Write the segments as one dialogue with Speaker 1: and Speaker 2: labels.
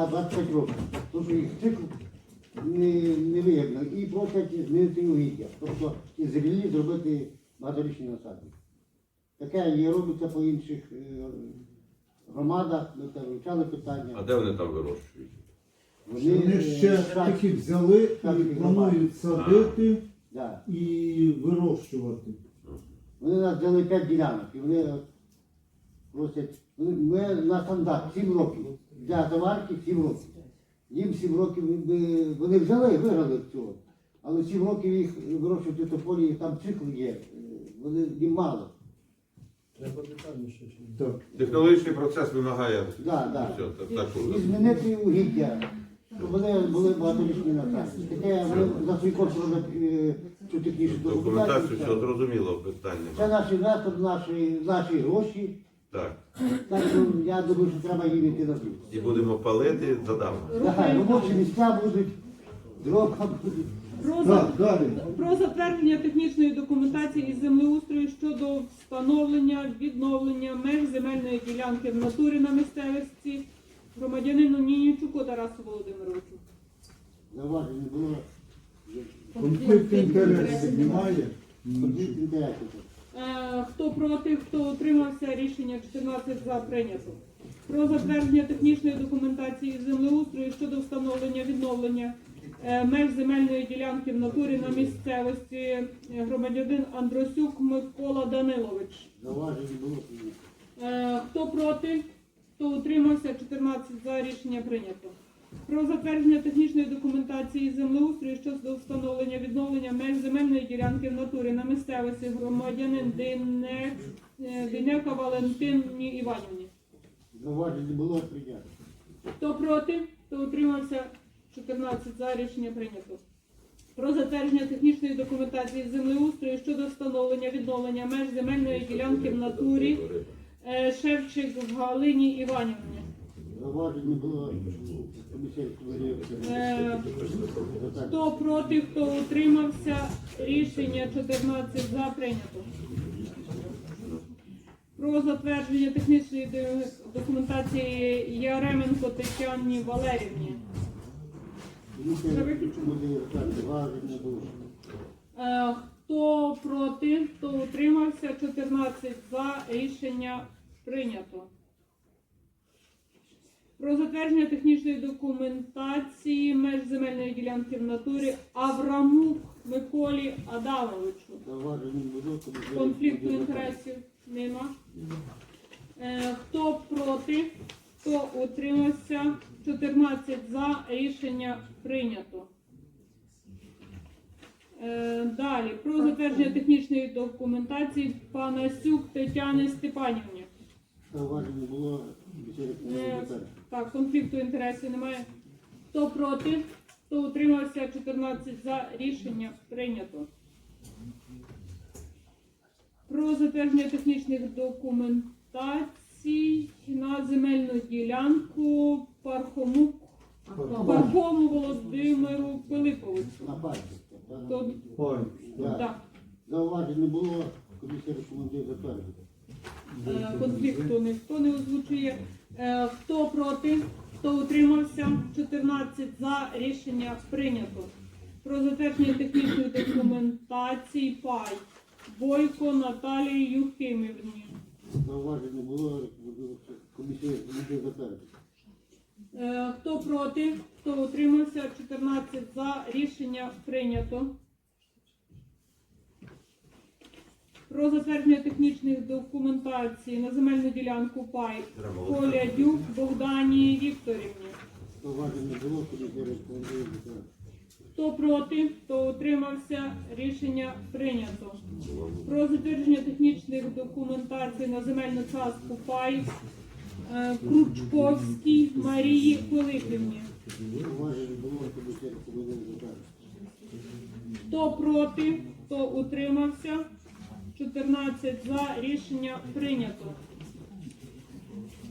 Speaker 1: на 25 років. Тому що їх цикл не, не виявлено. І просять змінити угіддя. Тобто із зрілі зробити багаторічні насади. Таке є робиться по інших е, громадах, ми це вивчали
Speaker 2: А де вони там вирощують?
Speaker 3: Вони
Speaker 1: е,
Speaker 3: ще
Speaker 1: так,
Speaker 3: таки взяли і
Speaker 1: і
Speaker 3: планують садити
Speaker 1: да.
Speaker 3: і вирощувати.
Speaker 1: Вони нас взяли 5 ділянок, і вони просять, ми на стандарт 7 років. Для заварки 7 років. Їм 7 років вони взяли, виграли цього. Але 7 років їх вирощувати в полі, там цикл є. е, Вони їм мало.
Speaker 4: Треба детальніше.
Speaker 3: Так.
Speaker 2: Технологічний процес вимагає.
Speaker 1: Да, да.
Speaker 2: Все, так, так,
Speaker 1: І змінити угіддя. Щоб Вони були багаторічні насади. Таке вони за свій кошт роблять е, цю технічну
Speaker 2: Документацію, все
Speaker 1: документацію.
Speaker 2: зрозуміло
Speaker 1: Це
Speaker 2: питання.
Speaker 1: наш інвестор, наші, наші гроші.
Speaker 2: Так.
Speaker 1: Так що я думаю, що треба їм йти на зустріч.
Speaker 2: І будемо палити задам.
Speaker 1: Нехай робочі місця будуть, дрова будуть.
Speaker 5: Про,
Speaker 3: Так,
Speaker 5: за-
Speaker 3: далі.
Speaker 5: про затвердження технічної документації із землеустрою щодо встановлення, відновлення меж земельної ділянки в натурі на місцевості громадянину Нінічуку Тарасу Володимировичу.
Speaker 1: Зауважень не було.
Speaker 3: Конфлікт інтересів немає.
Speaker 1: Конфлікт інтересів.
Speaker 5: Е, Хто проти, хто утримався, рішення 14 за прийнято. Про затвердження технічної документації землеустрою щодо встановлення відновлення е, меж земельної ділянки в натурі на місцевості е, громадянин Андросюк Микола Данилович. Е, Хто проти, хто утримався, 14 за рішення прийнято. Про затвердження технічної документації землеустрою щодо встановлення відновлення меж земельної ділянки в натурі на місцевості громадянин Дейнек, е, Дейнека Валентині Іванівні.
Speaker 1: Зауважень не було прийняти.
Speaker 5: Хто проти, хто утримався, 14 за рішення прийнято. Про затвердження технічної документації землеустрою щодо встановлення відновлення меж земельної ділянки в натурі е, Шевчик Галині Іванівні.
Speaker 1: Зауважень не було. Комісія
Speaker 5: Е, Хто проти, хто утримався, рішення 14 за прийнято. Про затвердження технічної документації Яременко Тетяні Валерівні.
Speaker 1: Комісія буде зауважень не було.
Speaker 5: Е, Хто проти, хто утримався, 14 за рішення прийнято. Про затвердження технічної документації меж земельної ділянки в натурі Аврамук Миколі Адамовичу. Конфлікту інтересів нема. Е, Хто проти, хто утримався, 14 за рішення прийнято. Е, Далі про затвердження технічної документації Панасюк Тетяни Степанівні.
Speaker 1: Не було. Комісія
Speaker 5: Е, Так, конфлікту інтересів немає. Хто проти, хто утримався, 14 за рішення прийнято. Про затвердження технічних документацій на земельну ділянку Пархомук Пархому Володимиру Пилиповичу.
Speaker 1: На
Speaker 3: Ой,
Speaker 1: Так.
Speaker 5: Так,
Speaker 1: Зауважень не було. Комісія рекомендує затвердити.
Speaker 5: Е, конфлікту ніхто не озвучує. Е, Хто проти, хто утримався, 14 за рішення прийнято. Про затвердження технічної документації ПАЙ Бойко Наталії Юхимівні.
Speaker 1: Зауважень не було. Комісія затвердити.
Speaker 5: Е, Хто проти, хто утримався, 14 за рішення прийнято. Про затвердження технічних документацій на земельну ділянку ПАЙ Колядюк Богдані Вікторівні.
Speaker 1: Зауважень не було. Комісія рекомендує затвердити.
Speaker 5: Хто проти, хто утримався, рішення прийнято. Про затвердження технічних документацій на земельну частку ПАЙ е, Кручковській Марії Пилипівні.
Speaker 1: Не було. Комісія рекомендує.
Speaker 5: Хто проти, хто утримався, 14 за рішення прийнято.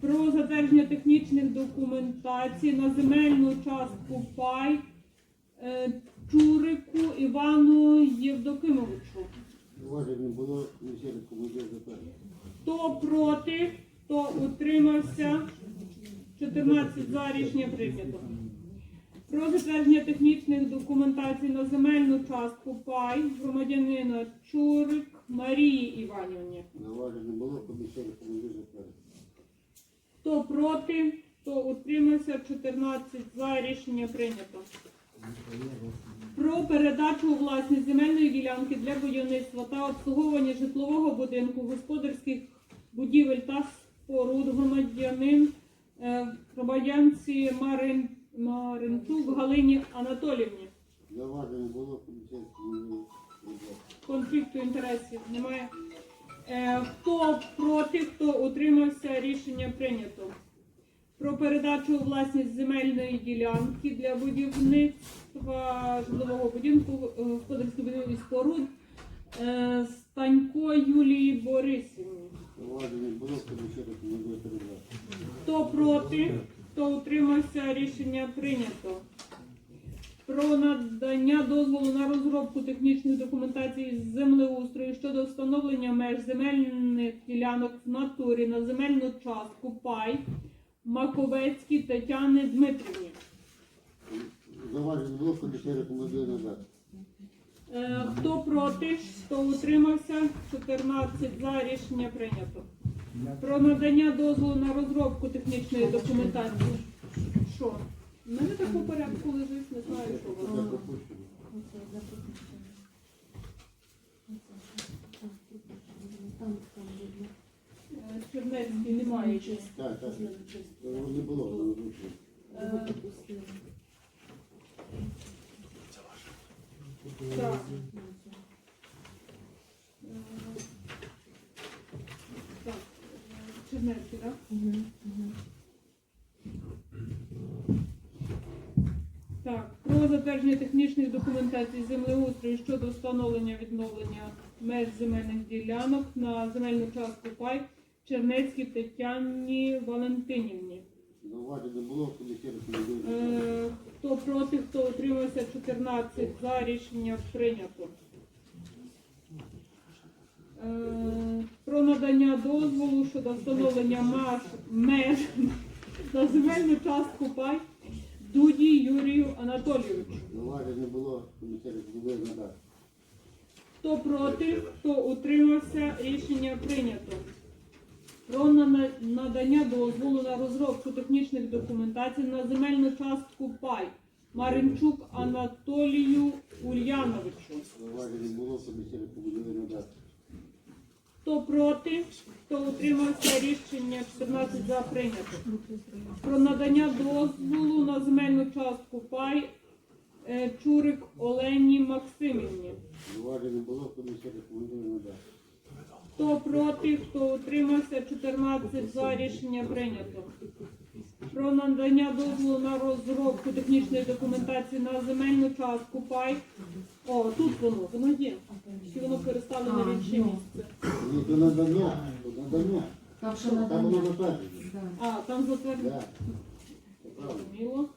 Speaker 5: Про затвердження технічних документацій на земельну частку ПАЙ е, Чурику Івану Євдокимовичу.
Speaker 1: Зауважень було.
Speaker 5: Хто проти, хто утримався, 14 за рішення прийнято. Про затвердження технічних документацій на земельну частку пай громадянина Чурик Марії Іванівні.
Speaker 1: Зауважень не було, комісія рекомендує.
Speaker 5: Хто проти, хто утримався, 14 за рішення прийнято. Про передачу у власність земельної ділянки для будівництва та обслуговування житлового будинку, господарських будівель та споруд громадянин е, громадянці Марин, Маринчук Галині Анатолівні.
Speaker 1: Зауважень було, комісія.
Speaker 5: Конфлікту інтересів немає. Е, хто проти, хто утримався, рішення прийнято. Про передачу у власність земельної ділянки для будівництва житлового будинку е, господарських будівель споруд е, Станько Юлії Борисівні. Хто проти, хто утримався, рішення прийнято. Про надання дозволу на розробку технічної документації з землеустрою щодо встановлення меж земельних ділянок в натурі на земельну частку пай Маковецькій Тетяни Дмитрівні.
Speaker 1: Зауважень не було, комісія рекомендує надати.
Speaker 5: Е, Хто проти, хто утримався, 14 за рішення прийнято. Про надання дозволу на розробку технічної документації. Що? У мене так по порядку лежить, не знаю, що
Speaker 1: Це
Speaker 5: воно. Е, Чернецький немає. ще.
Speaker 1: Так, так. Не було.
Speaker 5: Е, Так. Е, Так, е, Чернецький, так? Так, про затвердження технічних документацій землеустрою щодо встановлення відновлення меж земельних ділянок на земельну частку пай Чернецькій Тетяні Валентинівні.
Speaker 1: Зауважень не було, комісія рекомендує.
Speaker 5: Е, Хто проти, хто утримався 14 за рішення прийнято. Е, Про надання дозволу щодо встановлення меж, меж на земельну частку пай Дуді Юрію Анатолійовичу.
Speaker 1: Зауважень не було, комісія рекомендує надати.
Speaker 5: Хто проти, хто утримався, рішення прийнято. Про надання дозволу на розробку технічних документацій на земельну частку пай Маринчук Анатолію Ульяновичу.
Speaker 1: Зауважень не було, комісія рекомендує надати.
Speaker 5: Хто проти, хто утримався, рішення 14 за прийнято. Про надання дозволу на земельну частку пай е, Чурик Олені Максимівні.
Speaker 1: Уваги не було, комісія рекомендує надати.
Speaker 5: Хто проти, хто утримався, 14 за рішення прийнято. Про надання дозволу на розробку технічної документації на земельну частку пай. О, тут воно, воно є. Чи воно перестало на інше місце?
Speaker 1: Ні, до надання, до надання.
Speaker 6: Там що
Speaker 1: Там воно
Speaker 6: надання.
Speaker 1: затверджено.
Speaker 5: А, там затверджено. Зрозуміло.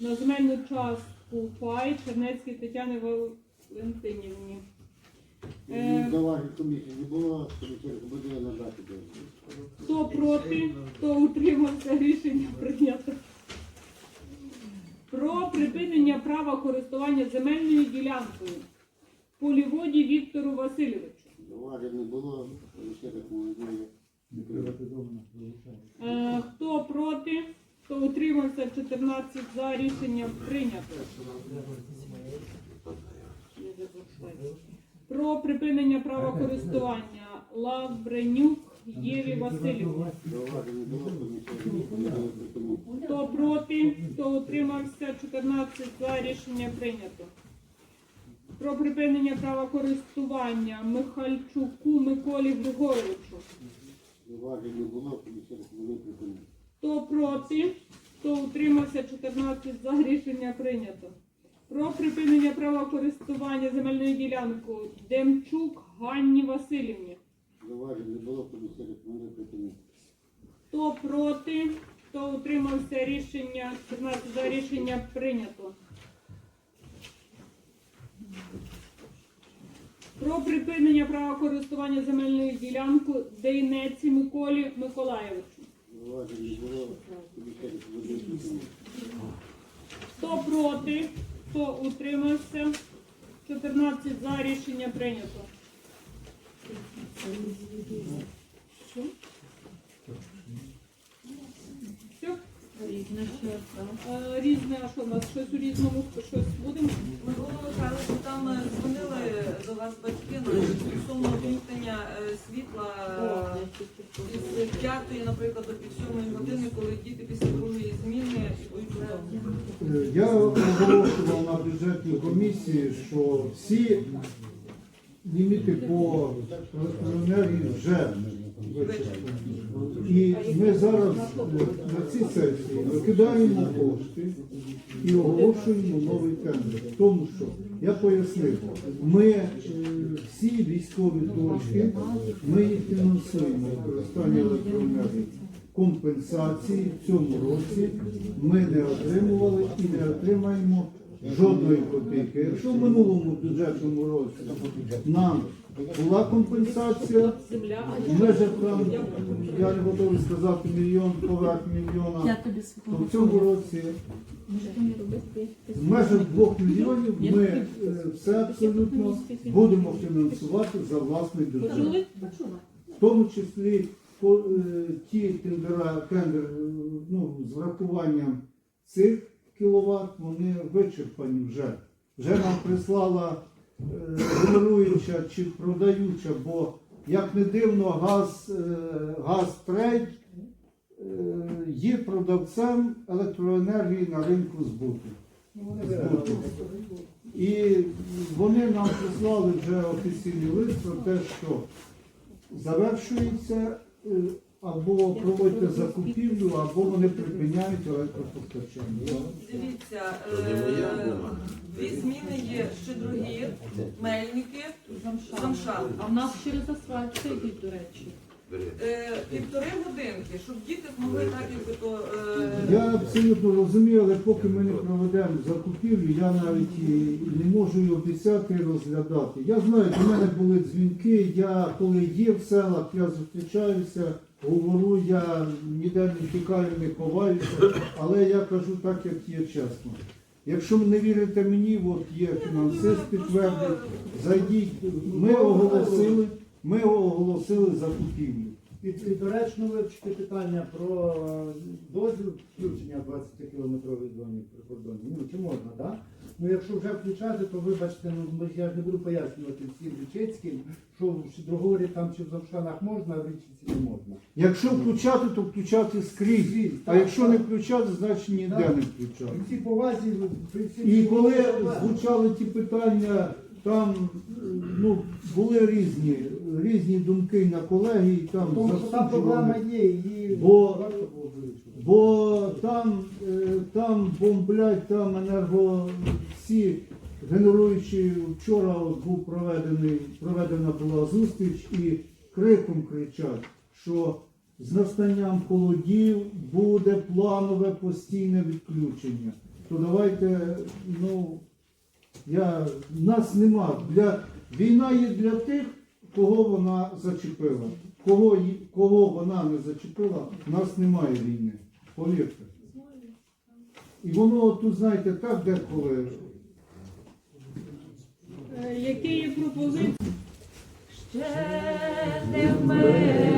Speaker 5: На земельну частку пай Чернецькій Тетяни Валентинівні. Е,
Speaker 1: Зауважень комісії не було, комісія рекомендує надати дозвіл.
Speaker 5: Хто проти, хто утримався, рішення прийнято. Про припинення права користування земельною ділянкою поліводі Віктору Васильовичу.
Speaker 1: Зауважень не було, комісія рекомендує.
Speaker 5: Е, хто проти, хто утримався 14 за рішення прийнято. Про припинення права користування Лавренюк Єві
Speaker 1: припинити.
Speaker 5: Хто проти, хто утримався, 14 за рішення прийнято. Про припинення права користування Михальчуку Миколі Григоровичу. Хто проти, хто утримався, 14 за рішення прийнято. Про припинення права користування земельною ділянкою Демчук Ганні Васильівні.
Speaker 1: Зауважень не було, комісія рекомендує припинити.
Speaker 5: Хто проти, хто утримався рішення 14 за рішення прийнято. Про припинення права користування земельною ділянкою Дейнеці Миколі Миколаєвичу.
Speaker 1: Не було.
Speaker 5: Хто проти, хто утримався? 14 за рішення прийнято. Що? Все?
Speaker 6: Різне так.
Speaker 5: Е, Різне, а що у нас щось у різному, щось будемо?
Speaker 6: Микола Михайлович, там е, дзвонили до вас батьки на стосовно вимкнення е, світла із п'ятої, наприклад, до пів сьомої години, коли діти після другої зміни йдуть додому.
Speaker 3: Я оголошував на бюджетній комісії, що всі ліміти по електроенергії вже. І ми зараз е, на цій сесії викидаємо кошти і оголошуємо новий тендер. Тому що я пояснив, ми е, всі військові точки, ми їх фінансуємо використання електроенергії. Компенсації в цьому році ми не отримували і не отримаємо жодної копійки. Якщо в минулому бюджетному році нам була компенсація, в межах там, я не готовий сказати мільйон поверх мільйона,
Speaker 6: тобі
Speaker 3: то в цьому році в межах двох мільйонів ми е, все абсолютно будемо фінансувати за власний бюджет. В тому числі по- е, ті тендера, тендер, е, ну, з врахуванням цих кіловат, вони вичерпані вже. Вже нам прислала е, чи продаюча, бо як не дивно, газ, е, газ трейд е, є продавцем електроенергії на ринку збуту. збуту. І вони нам прислали вже офіційний лист про те, що завершується е, або проводьте закупівлю, або вони припиняють електропостачання.
Speaker 6: Дивіться, е, дві зміни є ще другі, мельники, замша.
Speaker 7: А в нас через асфальт все йдуть, до речі.
Speaker 6: Е, Півтори годинки, щоб діти змогли так, якби то. е,
Speaker 3: Я абсолютно розумію, але поки ми не проведемо закупівлю, я навіть і не можу і обіцяти і розглядати. Я знаю, до мене були дзвінки, я коли є в селах, я зустрічаюся, говорю, я ніде не тікаю, не ховаюся, але я кажу так, як є чесно. Якщо ви не вірите мені, от є фінансист підтвердить, зайдіть, ми оголосили, ми оголосили закупівлю.
Speaker 8: І, і доречно вивчити питання про е, дозвіл включення 20-кілометрової зони прикордонні. Ну, чи можна, так? Ну, якщо вже включати, то вибачте, ну я ж не буду пояснювати всім Річецьким, що в Дрогорі там чи в Завшанах можна, а в Річці не можна.
Speaker 3: Якщо включати, то включати скрізь. А якщо не включати, значить ніде не
Speaker 8: При
Speaker 3: включати.
Speaker 8: всій повазі, при всій
Speaker 3: І коли звучали ті питання, там ну, були різні, різні думки на колегії, там
Speaker 8: Тому що там проблема
Speaker 3: засуджували.
Speaker 8: є, її
Speaker 3: Бо-
Speaker 8: варто було вирішити.
Speaker 3: Бо там, е, там бомблять, там енерго всі генеруючі вчора от був проведений, проведена була зустріч і криком кричать, що з настанням холодів буде планове постійне відключення. То давайте, ну, я, нас нема. Для, війна є для тих, кого вона зачепила. Кого, кого вона не зачепила, в нас немає війни. Повірте. І воно тут, знаєте, так деколи.
Speaker 5: Е, Які є пропозиції?
Speaker 7: Ще не вмерла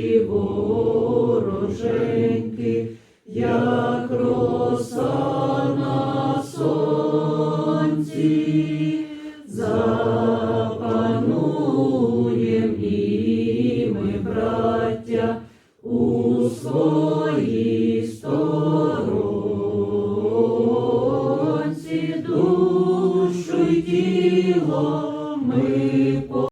Speaker 7: наші вороженьки, як роса